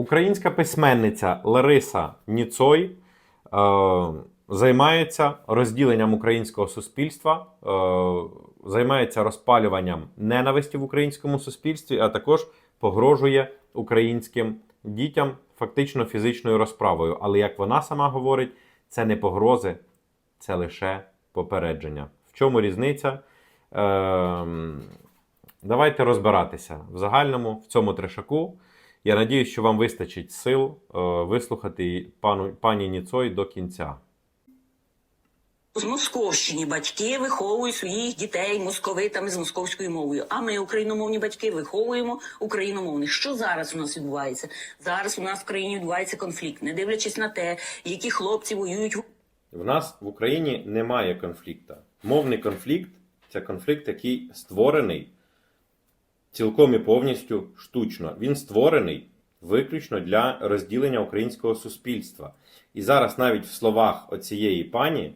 Українська письменниця Лариса Ніцой е, займається розділенням українського суспільства, е, займається розпалюванням ненависті в українському суспільстві, а також погрожує українським дітям фактично фізичною розправою. Але як вона сама говорить, це не погрози, це лише попередження. В чому різниця? Ем, Давайте розбиратися в загальному в цьому трешаку. Я надіюсь, що вам вистачить сил е, вислухати пану, пані Ніцой до кінця. З Московщині батьки виховують своїх дітей московитами з московською мовою. А ми, україномовні батьки, виховуємо україномовних. Що зараз у нас відбувається? Зараз у нас в країні відбувається конфлікт, не дивлячись на те, які хлопці воюють в В нас в Україні немає конфлікту. Мовний конфлікт це конфлікт, який створений цілком і повністю штучно. Він створений виключно для розділення українського суспільства. І зараз навіть в словах оцієї пані,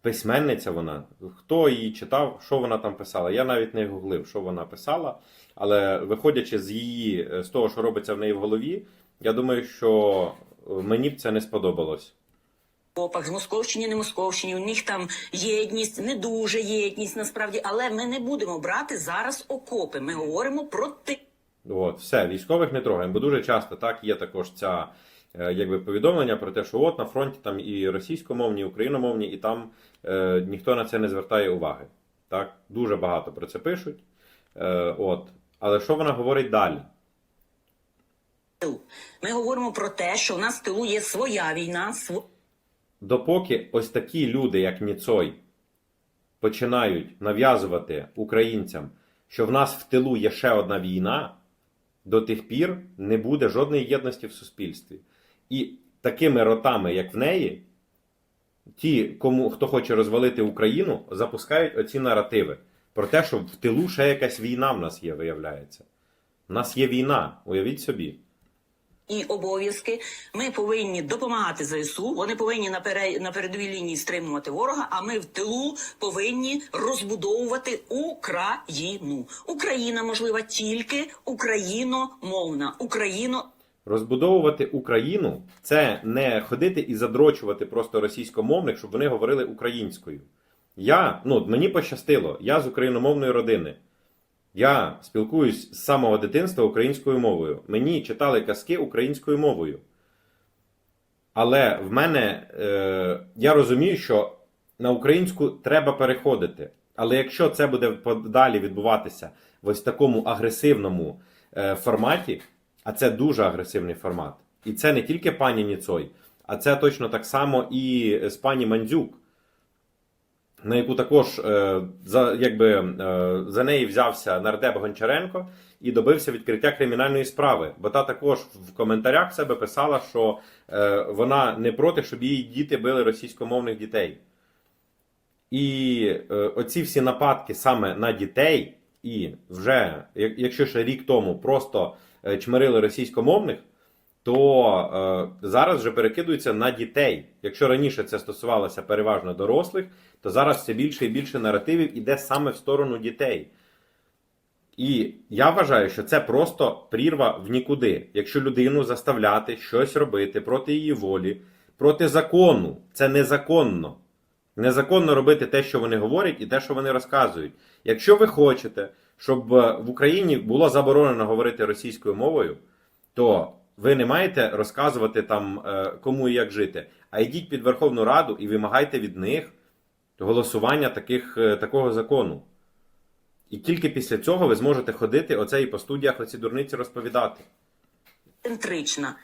письменниця вона, хто її читав, що вона там писала. Я навіть не гуглив, що вона писала. Але виходячи з її, з того, що робиться в неї в голові, я думаю, що мені б це не сподобалось. Окопах, з Московщині, не Московщині. У них там єдність, не дуже єдність насправді, але ми не будемо брати зараз окопи. Ми говоримо про ти. От, все, військових не трогаємо, бо дуже часто так є також ця е, якби повідомлення про те, що от на фронті там і російськомовні, і україномовні, і там е, ніхто на це не звертає уваги. Так, дуже багато про це пишуть. Е, от. Але що вона говорить далі? Ми говоримо про те, що у нас в тилу є своя війна, св... Допоки ось такі люди, як Ніцой, починають нав'язувати українцям, що в нас в тилу є ще одна війна, до тих пір не буде жодної єдності в суспільстві. І такими ротами, як в неї, ті, кому хто хоче розвалити Україну, запускають оці наративи про те, що в тилу ще якась війна в нас є, виявляється. У нас є війна, уявіть собі. І обов'язки. Ми повинні допомагати ЗСУ. Вони повинні на, пере... на передовій лінії стримувати ворога. А ми в тилу повинні розбудовувати Україну. Україна можлива тільки україномовна. Україно Розбудовувати Україну це не ходити і задрочувати просто російськомовних, щоб вони говорили українською. Я, ну, мені пощастило, я з україномовної родини. Я спілкуюсь з самого дитинства українською мовою. Мені читали казки українською мовою. Але в мене е, я розумію, що на українську треба переходити. Але якщо це буде подалі відбуватися в ось такому агресивному е, форматі, а це дуже агресивний формат, і це не тільки пані Ніцой, а це точно так само і з пані Мандзюк, на яку також е, за, якби, е, за неї взявся нардеп Гончаренко і добився відкриття кримінальної справи. Бо та також в коментарях себе писала, що е, вона не проти, щоб її діти били російськомовних дітей. І оці всі нападки саме на дітей, і вже, якщо ще рік тому просто чмирили російськомовних, то е, зараз вже перекидується на дітей. Якщо раніше це стосувалося переважно дорослих, то зараз все більше і більше наративів іде саме в сторону дітей. І я вважаю, що це просто прірва в нікуди. Якщо людину заставляти щось робити проти її волі, проти закону, це незаконно. Незаконно робити те, що вони говорять, і те, що вони розказують. Якщо ви хочете, щоб е, в Україні було заборонено говорити російською мовою, то ви не маєте розказувати там е, кому і як жити, а йдіть під Верховну Раду і вимагайте від них голосування таких, е, такого закону. І тільки після цього ви зможете ходити оце і по студіях оці дурниці розповідати. центрична.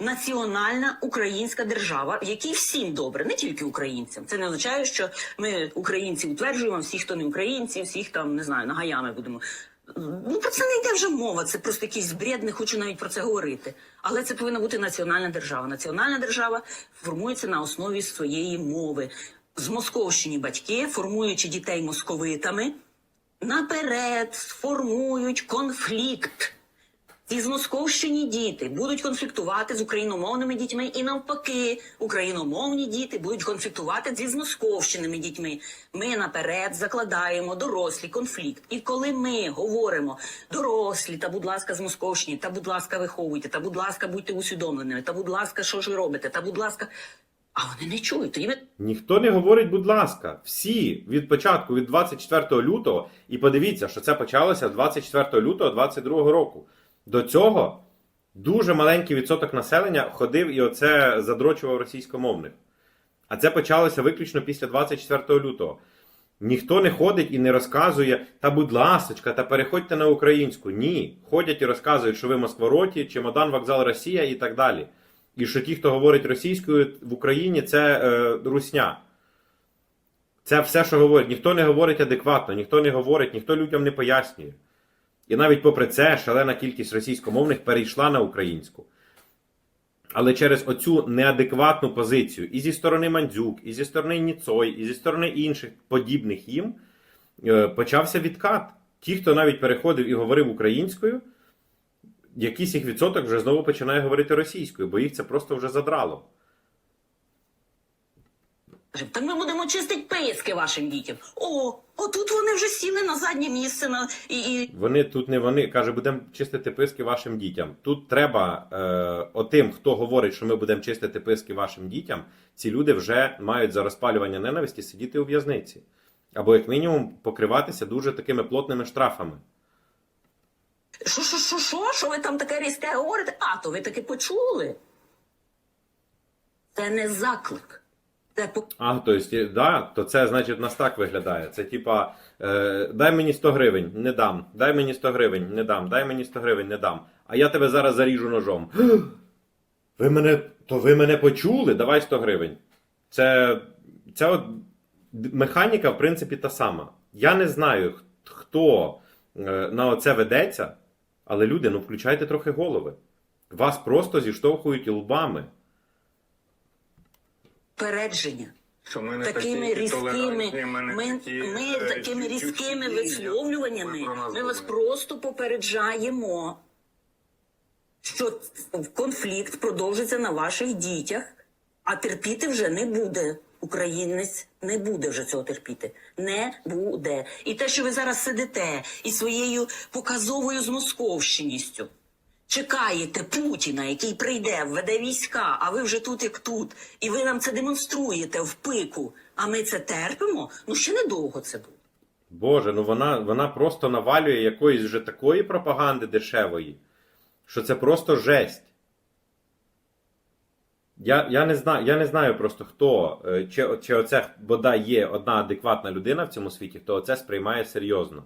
Національна українська держава, в якій всім добре, не тільки українцям. Це не означає, що ми українці утверджуємо всіх, хто не українці, всіх там не знаю, нагаями будемо. Ну про це не йде вже мова. Це просто якийсь бред, не хочу навіть про це говорити. Але це повинна бути національна держава. Національна держава формується на основі своєї мови. З Московщині батьки, формуючи дітей московитами, наперед сформують конфлікт ці змосковщені діти будуть конфліктувати з україномовними дітьми, і навпаки, україномовні діти будуть конфліктувати зі змосковщеними дітьми. Ми наперед закладаємо дорослі конфлікт. І коли ми говоримо дорослі, та будь ласка, змосковщині, та будь ласка, виховуйте, та будь ласка, будьте усвідомленими, та будь ласка, що ж ви робите, та будь ласка. А вони не чують. Тоді ми Ніхто не говорить, будь ласка, всі від початку, від 24 лютого, і подивіться, що це почалося 24 лютого 22 року. До цього дуже маленький відсоток населення ходив і оце задрочував російськомовних. А це почалося виключно після 24 лютого. Ніхто не ходить і не розказує, та будь ласочка, та переходьте на українську. Ні. Ходять і розказують, що ви Москвороті, чемодан, вокзал Росія і так далі. І що ті, хто говорить російською в Україні, це е, русня. Це все, що говорять. Ніхто не говорить адекватно, ніхто не говорить, ніхто людям не пояснює. І навіть попри це, шалена кількість російськомовних перейшла на українську. Але через оцю неадекватну позицію і зі сторони Мандзюк, і зі сторони Ніцой, і зі сторони інших подібних їм е, почався відкат. Ті, хто навіть переходив і говорив українською, якийсь їх відсоток вже знову починає говорити російською, бо їх це просто вже задрало. так ми будемо чистити писки вашим дітям. О, отут вони вже сіли на заднє місце на і. і... Вони тут не вони каже, будемо чистити писки вашим дітям. Тут треба е, отим, хто говорить, що ми будемо чистити писки вашим дітям. Ці люди вже мають за розпалювання ненависті сидіти у в'язниці, або як мінімум покриватися дуже такими плотними штрафами. Що, що, що, що? Що ви там таке різке говорите? А, то ви таки почули. Це не заклик. А, то есть, е, да, то це значить у нас так виглядає. Це типа е, дай мені 100 гривень, не дам. Дай мені 100 гривень, не дам. Дай мені 100 гривень, не дам. А я тебе зараз заріжу ножом. Ви мене, то ви мене почули? Давай 100 гривень. Це, це от механіка, в принципі, та сама. Я не знаю, хто е, на оце ведеться, але люди, ну включайте трохи голови. Вас просто зіштовхують лбами. Попередження. Що ми не Такими різкими, ми, ми, е, такими різкими висловлюваннями ви ми вас просто попереджаємо, що конфлікт продовжиться на ваших дітях, а терпіти вже не буде. Українець не буде вже цього терпіти. Не буде. І те, що ви зараз сидите і своєю показовою змосковщиністю чекаєте Путіна, який прийде, введе війська, а ви вже тут як тут, і ви нам це демонструєте в пику. А ми це терпимо? Ну ще недовго це буде. Боже, ну вона, вона просто навалює якоїсь вже такої пропаганди дешевої, що це просто жесть. Я, я, не, знаю, я не знаю просто хто, е, чи, чи оце бодай є одна адекватна людина в цьому світі, хто оце сприймає серйозно.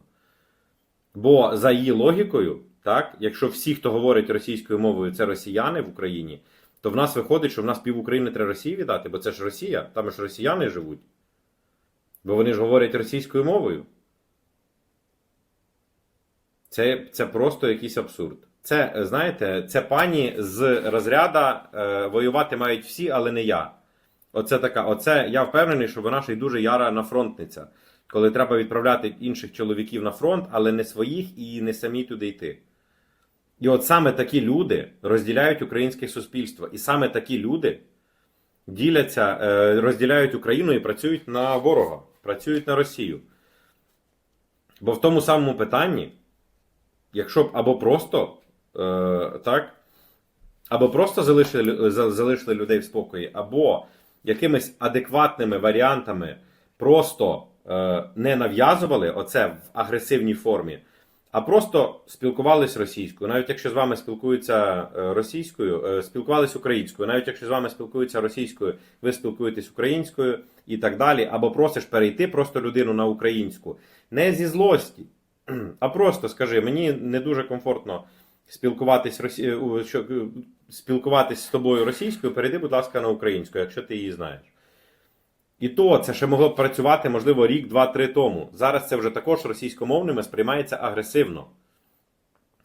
Бо за її логікою, так, якщо всі, хто говорить російською мовою, це росіяни в Україні, то в нас виходить, що в нас пів України треба Росії віддати, бо це ж Росія, там ж росіяни живуть. Бо вони ж говорять російською мовою. Це, це просто якийсь абсурд. Це, знаєте, це пані з розряда е, воювати мають всі, але не я. Оце така, оце я впевнений, що вона ще й дуже яра нафронтниця, коли треба відправляти інших чоловіків на фронт, але не своїх і не самі туди йти. І от саме такі люди розділяють українське суспільство. І саме такі люди діляться, е, розділяють Україну і працюють на ворога, працюють на Росію. Бо в тому самому питанні, якщо б або просто е, так, або просто залишили, залишили людей в спокої, або якимись адекватними варіантами просто е, не нав'язували оце в агресивній формі, а просто спілкувались російською. Навіть якщо з вами спілкуються е, російською, е, спілкувались українською, навіть якщо з вами спілкуються російською, ви спілкуєтесь українською і так далі, або просиш перейти просто людину на українську. Не зі злості, а просто скажи, мені не дуже комфортно спілкуватись, росі... е, спілкуватись з тобою російською, перейди, будь ласка, на українську, якщо ти її знаєш. І то це ще могло б працювати, можливо, рік, два-три тому. Зараз це вже також російськомовними сприймається агресивно.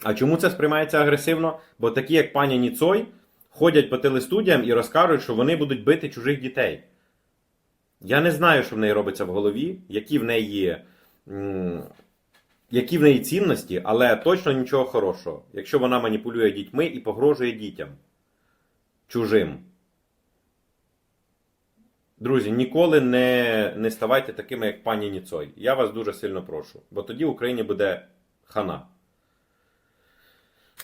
А чому це сприймається агресивно? Бо такі, як пані Ніцой, ходять по телестудіям і розкажуть, що вони будуть бити чужих дітей. Я не знаю, що в неї робиться в голові, які в неї які в неї цінності, але точно нічого хорошого, якщо вона маніпулює дітьми і погрожує дітям чужим. Друзі, ніколи не, не ставайте такими, як пані Ніцой. Я вас дуже сильно прошу, бо тоді в Україні буде хана.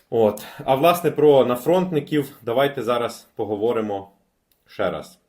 От. А власне про нафронтників давайте зараз поговоримо ще раз.